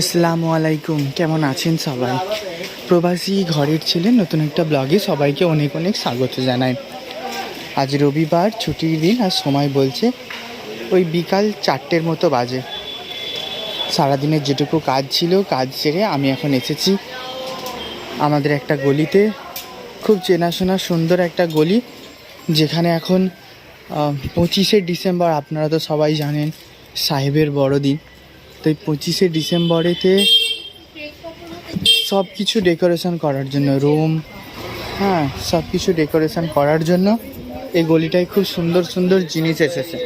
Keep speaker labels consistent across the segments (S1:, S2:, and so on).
S1: আসসালামু আলাইকুম। কেমন আছেন সবাই? প্রবাসী ঘরের ছেলে, নতুন একটা ব্লগে সবাইকে অনেক অনেক স্বাগত জানাই। আজ রবিবার, ছুটির দিন আর সময় বলছে ওই বিকাল চারটের মতো বাজে। সারাদিনের যেটুকু কাজ ছিল, কাজ সেরে আমি এখন এসেছি। আমাদের একটা গলিতে, খুব চেনাশোনা সুন্দর একটা গলি, যেখানে এখন পঁচিশে ডিসেম্বর, আপনারা তো সবাই জানেন, সাহেবের বড়দিন। তো এই পঁচিশে ডিসেম্বরেতে সব কিছু ডেকোরেশন করার জন্য, রুম হ্যাঁ সব কিছু ডেকোরেশন করার জন্য এই গলিটায় খুব সুন্দর সুন্দর জিনিস এসেছে।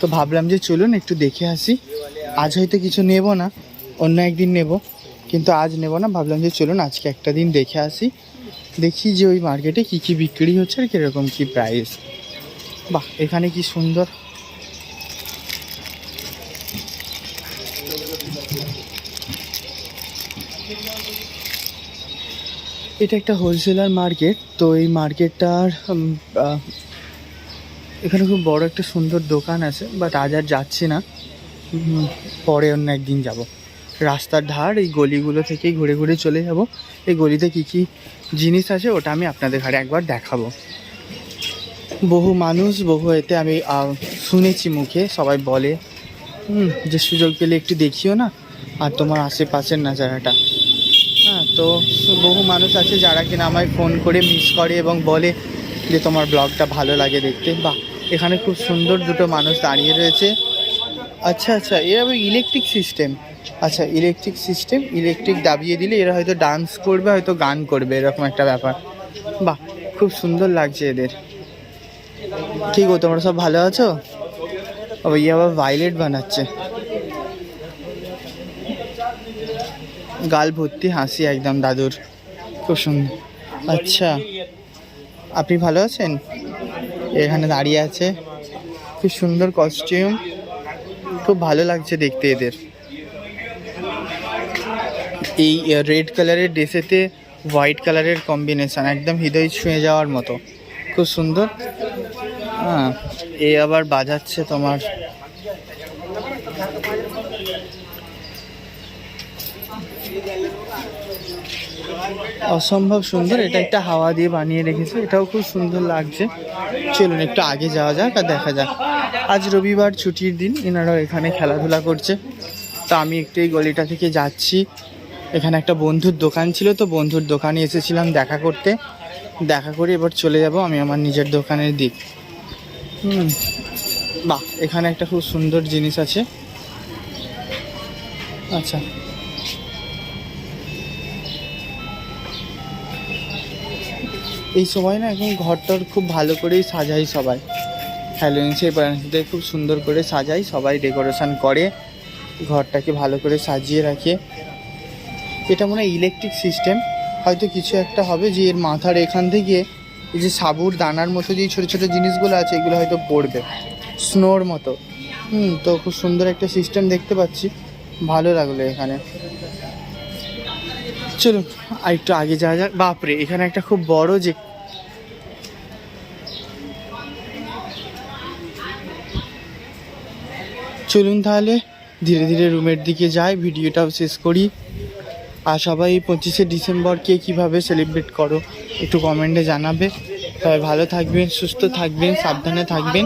S1: তো ভাবলাম যে চলুন একটু দেখে আসি। আজ হয়তো কিছু নেব না, অন্য একদিন নেব, কিন্তু আজ নেব না, ভাবলাম যে চলুন আজকে একটা দিন দেখে আসি। দেখি যে ওই মার্কেটে কী কী বিক্রি হচ্ছে আর কীরকম কী প্রাইস বাহ, এখানে কি সুন্দর এটা একটা হোলসেলার মার্কেট তো এই মার্কেটটার এখানে খুব বড় একটা সুন্দর দোকান আছে বাট আজ আর যাচ্ছি না। পরে অন্য একদিন যাব। রাস্তার ধার এই গলিগুলো থেকেই ঘুরে ঘুরে চলে যাব। এই গলিতে কি কি জিনিস আছে ওটা আমি আপনাদের ঘরে একবার দেখাবো। বহু মানুষ বহু এতে আমি শুনেছি মুখে সবাই বলে হুম, যে সুযোগ পেলে একটু দেখিও না আর তোমার আশেপাশের নাজারাটা। তো বহু মানুষ আছে যারা কিনা আমায় ফোন করে মিস করে এবং বলে যে তোমার ব্লগটা ভালো লাগে দেখতে। বাহ, এখানে খুব সুন্দর দুটো মানুষ দাঁড়িয়ে রয়েছে। আচ্ছা আচ্ছা এরা ইলেকট্রিক সিস্টেম আচ্ছা ইলেকট্রিক সিস্টেম ইলেকট্রিক দাবিয়ে দিলে এরা হয়তো ডান্স করবে, হয়তো গান করবে, এরকম একটা ব্যাপার। বাহ, খুব সুন্দর লাগছে এদের। ঠিক ও তোমরা সব ভালো আছো? ও ইয়ে আবার ভাইলেট বানাচ্ছে। গাল ভর্তি, হাসি একদম দাদুর। খুব সুন্দর। আচ্ছা আপনি ভালো আছেন? এখানে দাঁড়িয়ে আছে। খুব সুন্দর কস্টিউম খুব ভালো লাগছে দেখতে এদের। এই রেড কালারের ড্রেসেতে হোয়াইট কালারের কম্বিনেশন একদম হৃদয় ছুঁয়ে যাওয়ার মতো। খুব সুন্দর। হ্যাঁ এ আবার বাজাচ্ছে তোমার অসম্ভব সুন্দর। এটা একটা হাওয়া দিয়ে বানিয়ে রেখেছে। এটাও খুব সুন্দর লাগছে। চলুন, একটু আগে যাওয়া যাক আর দেখা যাক। আজ রবিবার ছুটির দিন, এনারাও এখানে খেলাধুলা করছে। তো আমি একটু এই গলিটা থেকে যাচ্ছি। এখানে একটা বন্ধুর দোকান ছিল, তো বন্ধুর দোকানে এসেছিলাম দেখা করতে। দেখা করে এবার চলে যাব আমি আমার নিজের দোকানের দিক। হুম, বাহ, এখানে একটা খুব সুন্দর জিনিস আছে। আচ্ছা। এই সময় না এখন ঘরটার খুব ভালো করেই সাজাই সবাই। হ্যালোইন সেই ব্রাঞ্চতে খুব সুন্দর করে সাজাই, সবাই ডেকোরেশন করে, ঘরটাকে ভালো করে সাজিয়ে রাখে। এটা মনে হয় ইলেকট্রিক সিস্টেম হয়তো কিছু একটা হবে যে এর মাথার এখান থেকে এই যে সাবুর দানার মতো যে ছোটো ছোটো জিনিসগুলো আছে, এগুলো হয়তো পড়বে স্নোর মতো। হুম, তো খুব সুন্দর একটা সিস্টেম দেখতে পাচ্ছি। ভালো লাগল এখানে। চলুন আর একটু আগে যাওয়া যাক। বাপরে, এখানে একটা খুব বড় যে চলুন তাহলে, ধীরে ধীরে রুমের দিকে যাই, ভিডিওটাও শেষ করি। আর সবাই পঁচিশে ডিসেম্বর কে কীভাবে সেলিব্রেট করো, একটু কমেন্টে জানাবে। সবাই ভালো থাকবেন, সুস্থ থাকবেন, সাবধানে থাকবেন।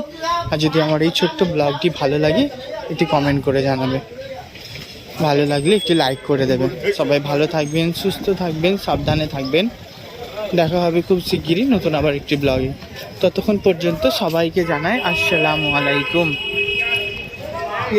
S1: আর যদি আমার এই ছোট্ট ব্লগটি ভালো লাগে এটি কমেন্ট করে জানাবে। ভালো লাগলে একটি লাইক করে দেবেন। সবাই ভালো থাকবেন, সুস্থ থাকবেন, সাবধানে থাকবেন। দেখা হবে খুব শিগগিরই নতুন আবার একটি ব্লগে ততক্ষণ পর্যন্ত সবাইকে জানাই আসসালামু আলাইকুম।